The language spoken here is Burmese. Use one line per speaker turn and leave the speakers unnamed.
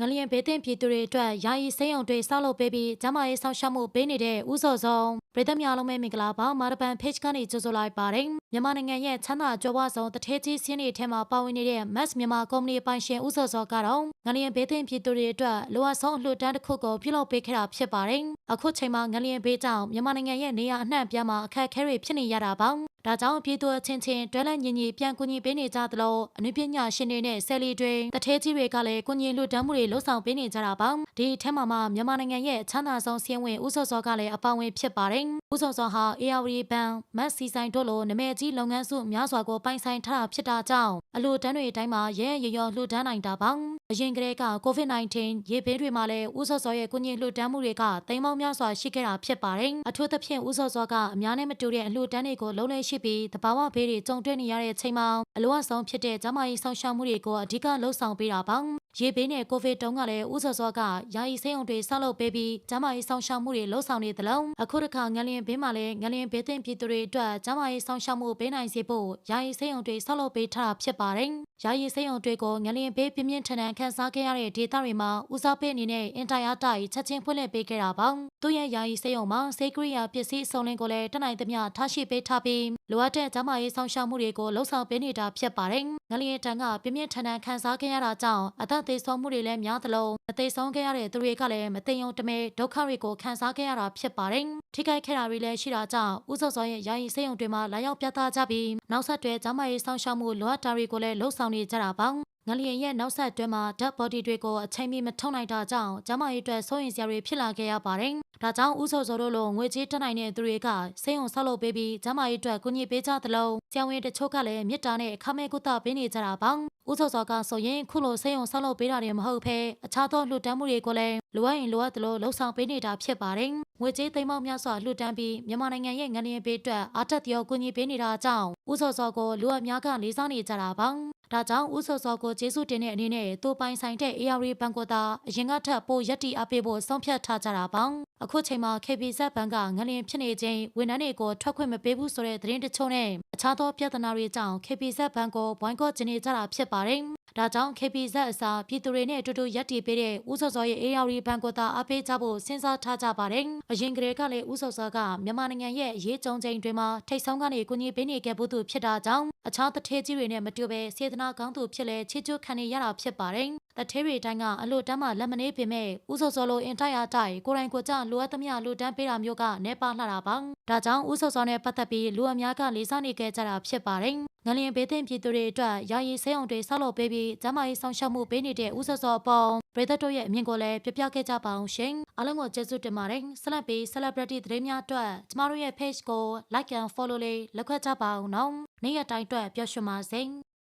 ငလျင်ဘေးသင့်ပြည်သူတွေအတွက်ယာယီစိမ်းအောင်တွေဆောက်လုပ်ပေးပြီးကျန်းမာရေးဆောင်ရှောက်မှုပေးနေတဲ့ဥစောဆုံးပြည်သက်များလုံးပဲမင်္ဂလာပါမာရပန် page ကနေကြိုဆိုလိုက်ပါတယ်မြန်မာနိုင်ငံရဲ့ချမ်းသာကြွယ်ဝဆုံးတထဲကြီးစင်းတွေထဲမှာပါဝင်နေတဲ့ Mass မြန်မာကုမ္ပဏီပိုင်ရှင်ဥစောစောကတော့ငလျင်ဘေးသင့်ပြည်သူတွေအတွက်လိုအပ်ဆုံးအလှူဒန်းတစ်ခုကိုပြုလုပ်ပေးခဲ့တာဖြစ်ပါတယ် အခုချိန်မှာငလျင်ဘေးကြောင့်မြန်မာနိုင်ငံရဲ့နေရာအနှံ့အပြားမှာအခက်အခဲတွေဖြစ်နေရတာပါဒါကြောင့်ပြည်သူအချင်းချင်းတွဲလက်ညီညီပြန်ကူညီပေးနေကြသလိုအနုပညာရှင်တွေနဲ့ဆယ်လီတွေတထဲကြီးတွေကလည်းကူညီလှူဒန်းမှုတွေလှုပ်ဆောင်ပေးနေကြတာပါဒီအထက်မှာမှမြန်မာနိုင်ငံရဲ့ချမ်းသာဆုံးစီးရင်ဝင်ဦးစောစောကလည်းအပောင်းဝင်ဖြစ်ပါတယ်ဦးစောစောဟာ ARD ဘန်မတ်စီဆိုင်တို့လိုနမဲကြီးလုပ်ငန်းစုများစွာကိုပိုင်ဆိုင်ထားတာဖြစ်တာကြောင့်အလှူဒန်းတွေအတိုင်းမှာရဲရဲရောလှူဒန်းနိုင်တာပါ အရင်ကတည်းက COVID-19 ရေဘေးတွေမှာလည်းဦးစောစောရဲ့ကူညီလှူဒန်းမှုတွေကတိမ်ပေါင်းများစွာရှိခဲ့တာဖြစ်ပါတယ်အထူးသဖြင့်ဦးစောစောကအများနဲ့မတူတဲ့အလှူဒန်းတွေကိုလုံးလဲရှိပြီးတဘာဝဘေးတွေကြုံတွေ့နေရတဲ့အချိန်မှာအလိုအဆုံးဖြစ်တဲ့ကျန်းမာရေးဆောင်ရှောက်မှုတွေကိုအဓိကလှုံ့ဆော်ပေးတာပါ ရေဘေးနဲ့ကိုဗစ်တုန်းကလည်းဦးစောစောကယာယီစိမ်းအောင်တွေဆောက်လုပ်ပေးပြီးကျန်းမာရေးဆောင်ရှောက်မှုတွေလှုံ့ဆော်နေသလိုအခုတစ်ခါငလျင်ဘေးမှာလည်းငလျင်ဘေးသင့်ပြည်သူတွေအတွက်ကျန်းမာရေးဆောင်ရှောက်မှုပေးနိုင်စေဖို့ယာယီစိမ်းအောင်တွေဆောက်လုပ်ပေးထားတာဖြစ်ပါတယ်။ယာယီစိမ်းအောင်တွေကိုငလျင်ဘေးပြင်းပြင်းထန်ထန်ခန်းစားခဲ့ရတဲ့ဒေသတွေမှာဦးစားပေးအနေနဲ့အင်တာယာတိုက်ချက်ချင်းဖွင့်လှစ်ပေးခဲ့တာပါ။သူ့ရဲ့ယာယီစိမ်းအောင်မှာစေကရိယာပစ္စည်းအစုံလင်ကိုလည်းတနိုင်သမျှထားရှိပေးထားပြီးလိုအပ်တဲ့ကျန်းမာရေးဆောင်ရှောက်မှုတွေကိုလှုံ့ဆော်ပေးနေတာဖြစ်ပါတယ်။ ငလျင်တန်ကပြင်းပြင်းထန်ထန်ခန်းစားခဲ့ရတာကြောင့်အသက်သေဆုံးမှုတွေလည်းများသလိုမသေဆုံးခဲ့ရတဲ့သူတွေကလည်းမသိယုံတမဲဒုက္ခတွေကိုခံစားခဲ့ရတာဖြစ်ပါတယ်။ထိခိုက်ခဲ့တာတွေလည်းရှိတာကြောင့်ဦးစောစောရဲ့ယာယီစိတ်ုံတွေမှာလာရောက်ပြသကြပြီးနောက်ဆက်တွဲကျန်းမာရေးဆောင်ရှောက်မှုလိုအပ်တာတွေကိုလည်းလှုံ့ဆော်နေကြတာပါ။ ငလျင်ရဲ့နောက်ဆက်တွဲမှာ dead body တွေကိုအချိန်မီမထုတ်နိုင်တာကြောင့်ကျန်းမာရေးအတွက်စိုးရိမ်စရာတွေဖြစ်လာခဲ့ရပါတယ်။ဒါကြောင့်ဦးစောစောတို့လိုငွေကြေးတက်နိုင်တဲ့သူတွေကစိတ်ုံဆောက်လုပ်ပေးပြီးကျန်းမာရေးအတွက်ကူညီပေးကြသလိုဆရာဝန်တချို့ကလည်းမေတ္တာနဲ့အခမဲ့ကုသပေးနေကြတာပါ။ဦးစောစောကဆိုရင်ခုလိုစိတ်ုံဆောက်လုပ်ပေးတာတွေမဟုတ်ဘဲအခြားသောလှူဒန်းမှုတွေကိုလည်းလိုအပ်ရင်လိုအပ်သလိုလှုံ့ဆော်ပေးနေတာဖြစ်ပါတယ်။ငွေကြေးသိမ်းပေါင်းများစွာလှူဒန်းပြီးမြန်မာနိုင်ငံရဲ့ငလျင်ပေးအတွက်အားတက်ပြောကူညီပေးနေတာကြောင့်ဦးစောစောကိုလူအများကလေးစားနေကြတာပါ။ ဒါကြောင့်ဦးစောစောကိုကျေးဇူးတင်တဲ့အနေနဲ့သူပိုင်ဆိုင်တဲ့ AR ဘဏ်ကိုသာအရင်ကထပ်ပိုရက်တီအပ်ပေးဖို့ဆုံးဖြတ်ထားကြတာပါအခုချိန်မှာ KBZ ဘဏ်ကငလျင်ဖြစ်နေခြင်းဝန်ထမ်းတွေကိုထွက်ခွင့်မပေးဘူးဆိုတဲ့သတင်းတချို့နဲ့အခြားသောပြဿနာတွေကြောင့် KBZ ဘဏ်ကိုဘွိုင်းကော့ကျင်းနေကြတာဖြစ်ပါတယ်ဒါကြောင့် KPZ အစားပြည်သူတွေနဲ့အတူတူရပ်တည်ပေးတဲ့ဦးစောစောရဲ့ AR ဘဏ်ကိုသာအားပေးကြဖို့စဉ်းစားထားကြပါတယ်။အရင်ကတည်းကလည်းဦးစောစောကမြန်မာနိုင်ငံရဲ့အရေးကြုံချိန်တွေမှာထိတ်ဆုံးကနေကူညီပေးနေခဲ့ဖို့သူဖြစ်တာကြောင့် အခြားတထေးကြီးတွေနဲ့မတူဘဲစေတနာကောင်းသူဖြစ်လဲချီးကျူးခံနေရတာဖြစ်ပါတယ်။တထေးတွေတိုင်းကအလို့တမ်းမှလက်မနေပေမဲ့ဦးစောစောလိုအင်တိုက်အားတိုက်ကိုယ်တိုင်ကိုယ်ကျလိုအပ်သမျှလူတန်းပေးတာမျိုးကနေပါလှတာပါ။ဒါကြောင့်ဦးစောစောနဲ့ပတ်သက်ပြီးလူအများကလေးစားနေကြကြတာဖြစ်ပါတယ်။ ငလျင်ဘေးသင့်ပြည်သူတွေအတွက်ယာယီဆေးရုံတွေဆောက်လုပ်ပေးပြီးကျန်းမာရေးဆောင်ရှောက်မှုပေးနေတဲ့ဦးစောစောအပေါ်ပြည်သက်တို့ရဲ့အမြင်ကိုလည်းပြပြခဲ့ကြပါအောင်ရှင်။အားလုံးကိုကျေးဇူးတင်ပါတယ်။ဆက်လက်ပြီး celebrity သတင်းများအတွက်ကျမတို့ရဲ့ page ကို like and follow လေးလုပ်ခဲ့ကြပါအောင်နော်။နေ့ရက်တိုင်းအတွက်ပျော်ရွှင်ပါစေ။